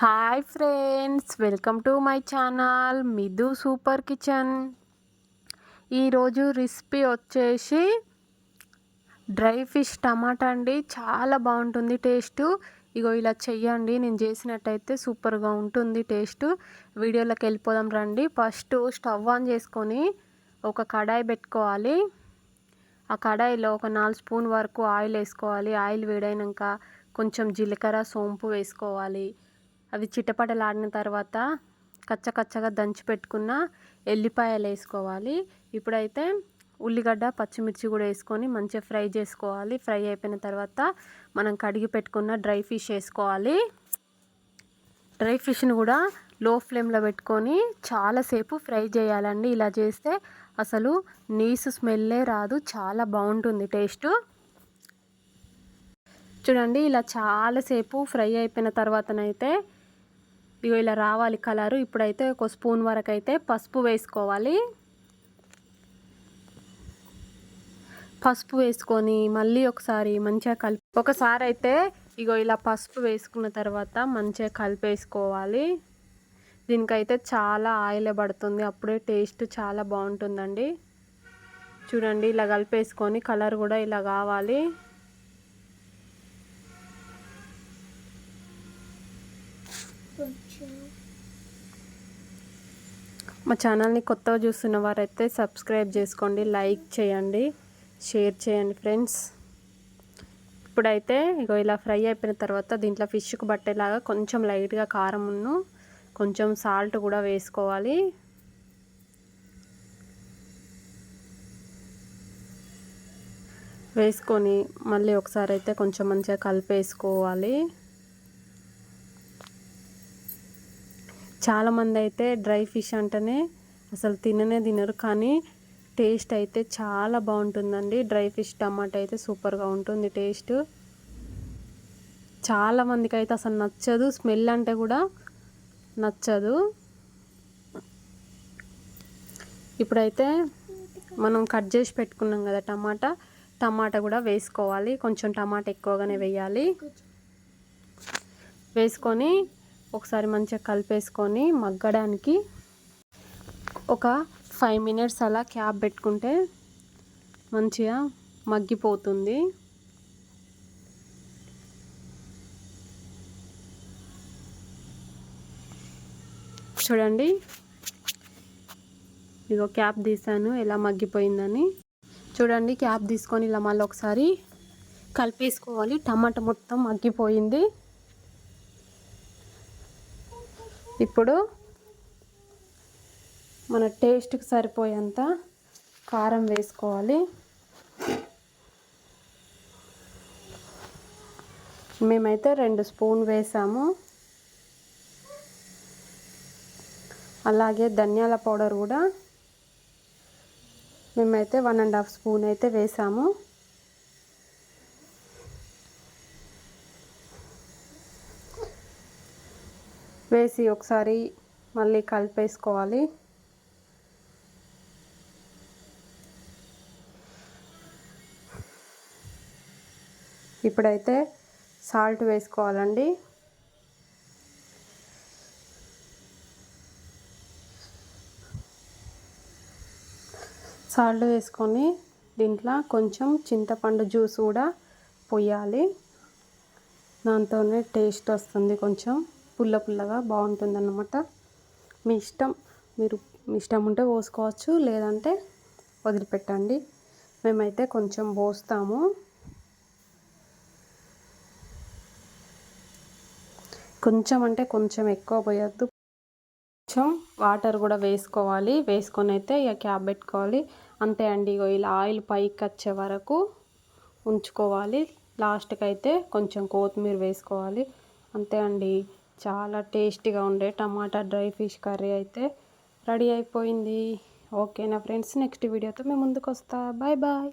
Hi friends welcome to my channel Midu super kitchen. ఈరోజు recipe వచ్చేసి dry fish tomato అండి. చాలా బాగుంటుంది టేస్ట్. ఇగో ఇలా చెయ్యండి నేను చేసినట్టయితే సూపర్గా ఉంటుంది టేస్ట్. వీడియోలోకి వెళ్ళిపోదాం రండి. ఫస్ట్ స్టవ్ ఆన్ చేసుకొని ఒక కడాయి పెట్టుకోవాలి. ఆ కడాయిలో ఒక నాలుగు స్పూన్ వరకు ఆయిల్ వేసుకోవాలి. ఆయిల్ వేడైనాక కొంచెం జీలకర్ర సోంపు వేసుకోవాలి. అవి చిటపటలాడిన తర్వాత కచ్చకచ్చగా దంచి పెట్టుకున్న ఎల్లిపాయలు వేసుకోవాలి. ఇప్పుడైతే ఉల్లిగడ్డ పచ్చిమిర్చి కూడా వేసుకొని మంచిగా ఫ్రై చేసుకోవాలి. ఫ్రై అయిపోయిన తర్వాత మనం కడిగి పెట్టుకున్న డ్రై ఫిష్ వేసుకోవాలి. డ్రై ఫిష్ని కూడా లో ఫ్లేమ్లో పెట్టుకొని చాలాసేపు ఫ్రై చేయాలండి. ఇలా చేస్తే అసలు నీసు స్మెల్లే రాదు చాలా బాగుంటుంది టేస్ట్. చూడండి ఇలా చాలాసేపు ఫ్రై అయిపోయిన తర్వాతనైతే ఇగో ఇలా రావాలి కలరు. ఇప్పుడైతే ఒక స్పూన్ వరకు అయితే పసుపు వేసుకోవాలి. పసుపు వేసుకొని మళ్ళీ ఒకసారి మంచిగా కలిపి ఒకసారి అయితే ఇగో ఇలా పసుపు వేసుకున్న తర్వాత మంచిగా కలిపేసుకోవాలి. దీనికైతే చాలా ఆయిల్ పడుతుంది. అప్పుడే టేస్ట్ చాలా బాగుంటుందండి. చూడండి ఇలా కలిపేసుకొని కలర్ కూడా ఇలా కావాలి. మా ఛానల్ని కొత్తగా చూస్తున్న వారైతే సబ్స్క్రైబ్ చేసుకోండి లైక్ చేయండి షేర్ చేయండి ఫ్రెండ్స్. ఇప్పుడైతే ఇగో ఇలా ఫ్రై అయిపోయిన తర్వాత దీంట్లో ఫిష్కు పట్టేలాగా కొంచెం లైట్గా కారమును కొంచెం సాల్ట్ కూడా వేసుకోవాలి. వేసుకొని మళ్ళీ ఒకసారి అయితే కొంచెం మంచిగా కలిపేసుకోవాలి. చాలామంది అయితే డ్రై ఫిష్ అంటేనే అసలు తిననే తినరు కానీ టేస్ట్ అయితే చాలా బాగుంటుందండి. డ్రై ఫిష్ టమాటా అయితే సూపర్గా ఉంటుంది టేస్ట్. చాలామందికి అయితే అసలు నచ్చదు స్మెల్ అంటే కూడా నచ్చదు. ఇప్పుడైతే మనం కట్ చేసి పెట్టుకున్నాం కదా టమాటా టమాటా కూడా వేసుకోవాలి. కొంచెం టమాటా ఎక్కువగానే వేయాలి. వేసుకొని ఒకసారి మంచిగా కలిపేసుకొని మగ్గడానికి ఒక ఫైవ్ మినిట్స్ అలా క్యాప్ పెట్టుకుంటే మంచిగా మగ్గిపోతుంది. చూడండి. ఇదిగో క్యాప్ తీసాను ఎలా మగ్గిపోయిందని. చూడండి క్యాప్ తీసుకొని ఇలా మళ్ళీ ఒకసారి కలిపేసుకోవాలి. టమాటా మొత్తం మగ్గిపోయింది. ఇప్పుడు మన టేస్ట్కి సరిపోయేంత కారం వేసుకోవాలి. మేమైతే రెండు స్పూన్ వేసాము. అలాగే ధనియాల పౌడర్ కూడా మేమైతే వన్ అండ్ హాఫ్ స్పూన్ అయితే వేసాము. వేసి ఒకసారి మళ్ళీ కలిపేసుకోవాలి. ఇప్పుడైతే సాల్ట్ వేసుకోవాలండి. సాల్ట్ వేసుకొని దీంట్లో కొంచెం చింతపండు జ్యూస్ కూడా పోయాలి. దాంతోనే టేస్ట్ వస్తుంది కొంచెం. పుల్ల పుల్లగా బాగుంటుంది అన్నమాట మీ ఇష్టం మీరు మీ ఇష్టం ఉంటే పోసుకోవచ్చు లేదంటే వదిలిపెట్టండి. మేమైతే కొంచెం పోస్తాము. కొంచెం అంటే కొంచెం ఎక్కువ పోయొద్దు. కొంచెం వాటర్ కూడా వేసుకోవాలి. వేసుకొని అయితే ఇక క్యాప్ పెట్టుకోవాలి. అంతే అండి ఇగో ఇలా ఆయిల్ పైకి వచ్చే వరకు ఉంచుకోవాలి. లాస్ట్కి అయితే కొంచెం కొత్తిమీర వేసుకోవాలి. అంతే అండి. చాలా టేస్టీగా ఉండే టమాటా డ్రై ఫిష్ కర్రీ అయితే రెడీ అయిపోయింది. ఓకేనా ఫ్రెండ్స్ నెక్స్ట్ వీడియోతో మేము ముందుకు వస్తా. Bye bye.